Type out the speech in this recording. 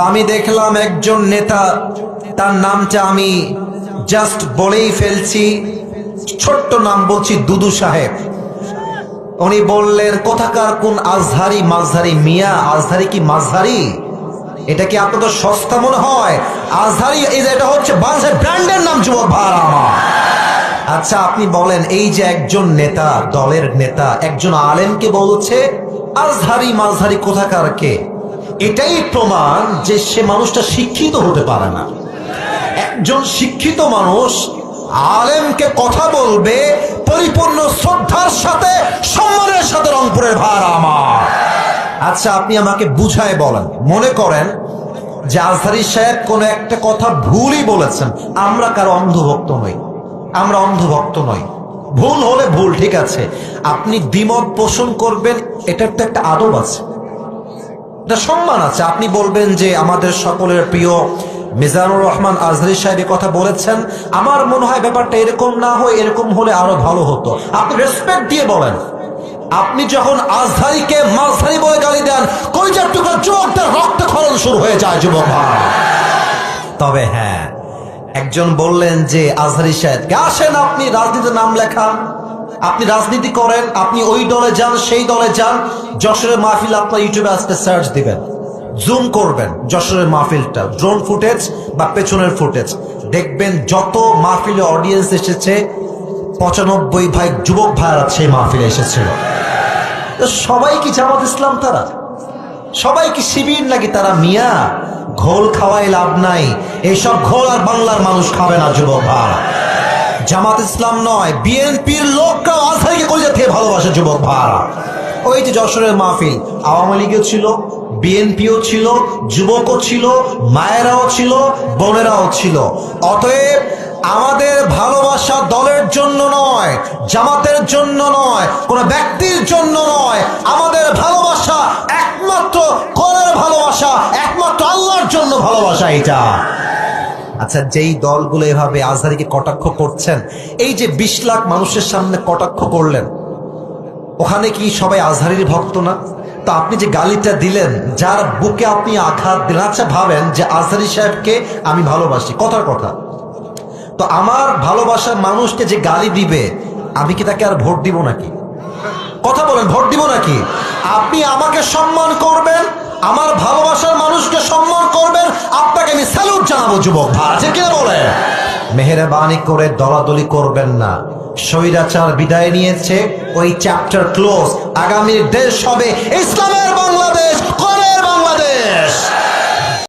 আমি দেখলাম একজন নেতা, তার নামটা আমি জাস্ট বলেই ফেলছি, ছোট্ট নাম বলছি দুদু সাহেব। উনি বললেন, কোথাকার কোন আজহারি মাঝহারি মিয়া? আজহারি কি মাঝহারি? এটা কি আপনাদের সস্তা মনে হয়? আজহারি এটা হচ্ছে বাংলাদেশের ব্র্যান্ডের নাম, যুবক ভাড়া আচ্ছা আপনি বলেন, এই যে একজন নেতা, দলের নেতা, একজন আলেমকে বলছে, আজহারি মাঝহারি কোথাকার কে? এটাই প্রমাণ যে সে মানুষটা শিক্ষিত হতে পারে না। একজন শিক্ষিত মানুষ আলেমকে কথা বলবে পরিপূর্ণ শ্রদ্ধার সাথে, সম্মানের সাথে রংপুরের ভার আমার। আচ্ছা আপনি আমাকে বুঝায় বলেন, মনে করেন যে আজহারি সাহেব কোনো একটা কথা ভুলই বলেছেন। আমরা কারও অন্ধভক্ত নই। আমরা অন্ধভক্ত নই। ভুল হলে ভুল, ঠিক আছে। আপনি দ্বিমত পোষণ করবেন, এটার তো একটা আদব আছে। এটা সম্মান আছে। আপনি বলবেন যে আমাদের সকলের প্রিয় মিজানুর রহমান আজহারি সাহেব কথা বলেছেন। আমার মনে হয় ব্যাপারটা এরকম না হয়, এরকম হলে আরও ভালো হতো। আপনি রেসপেক্ট দিয়ে বলেন। আপনি যখন আজহারিকে মাঝহারি বলে গালি দেন কই টুকরা যুবকদের রক্তক্ষরণ শুরু হয়ে যায় যুবক ভাই। তবে হ্যাঁ একজন বললেন যে আজহারি সাহেবকে, আসেন আপনি রাজনীতির নাম লেখান। আপনি রাজনীতি করেন, আপনি ওই দলে যান, সেই দলে যান, যশোরের মাহফিল আপনার ইউটিউবে আজকে সার্চ দিবেন। জুম করবেন যশোরের মাহফিলটা। ড্রোন ফুটেজ বা পেছনের ফুটেজ দেখবেন যত মাহফিলে অডিয়েন্স এসেছে, পঁচানব্বই ভাই, যুবক ভাইয়ারা সেই মাহফিলে এসেছিল। সবাই কি জামাত ইসলাম তারা? সবাই কি শিবির নাকি তারা মিয়া? ঘোল খাওয়াই লাভ নাই। এইসব ঘোল আর বাংলার মানুষ খাবে না, যুবক ভাই জামাত ইসলাম নয়, বিএনপির লোকরাও আজহারিকে কলিজা থেকে ভালোবাসে, যুবক ভাড়া ওই যে যশোরের মাহফিল, আওয়ামী লীগও ছিল, বিএনপিও ছিল, যুবকও ছিল, মায়েরাও ছিল, বোনেরাও ছিল। অতএব আমাদের ভালোবাসা দলের জন্য নয়, জামাতের জন্য নয়, কোন ব্যক্তির জন্য নয়। আমাদের ভালোবাসা একমাত্র কোরআনের ভালোবাসা, একমাত্র আল্লাহর জন্য ভালোবাসা এটা আচ্ছা যেই দলগুলো এভাবে আজহারিকে কটাক্ষ করছেন, এই যে বিশ লাখ মানুষের সামনে কটাক্ষ করলেন, ওখানে কি সবাই আজহারির ভক্ত না? তো আপনি যে গালিটা দিলেন, যার বুকে আপনি আঘাত দিলেন আচ্ছা ভাবেন যে আজহারি সাহেবকে আমি ভালোবাসি, কথার কথা। তো আমার ভালোবাসার মানুষকে যে গালি দিবে, আমি কি তাকে আর ভোট দিব নাকি? কথা বলেন, ভোট দিব নাকি? আপনি আমাকে সম্মান করবেন, আমার ভালোবাসার আপনাকে আমি স্যালুট জানাব, যুবক আছে কিনা বলে? মেহরবানি করে দলাদলি করবেন না। স্বৈরাচার বিদায় নিয়েছে, ওই চ্যাপ্টার ক্লোজ আগামীর দেশ হবে ইসলামের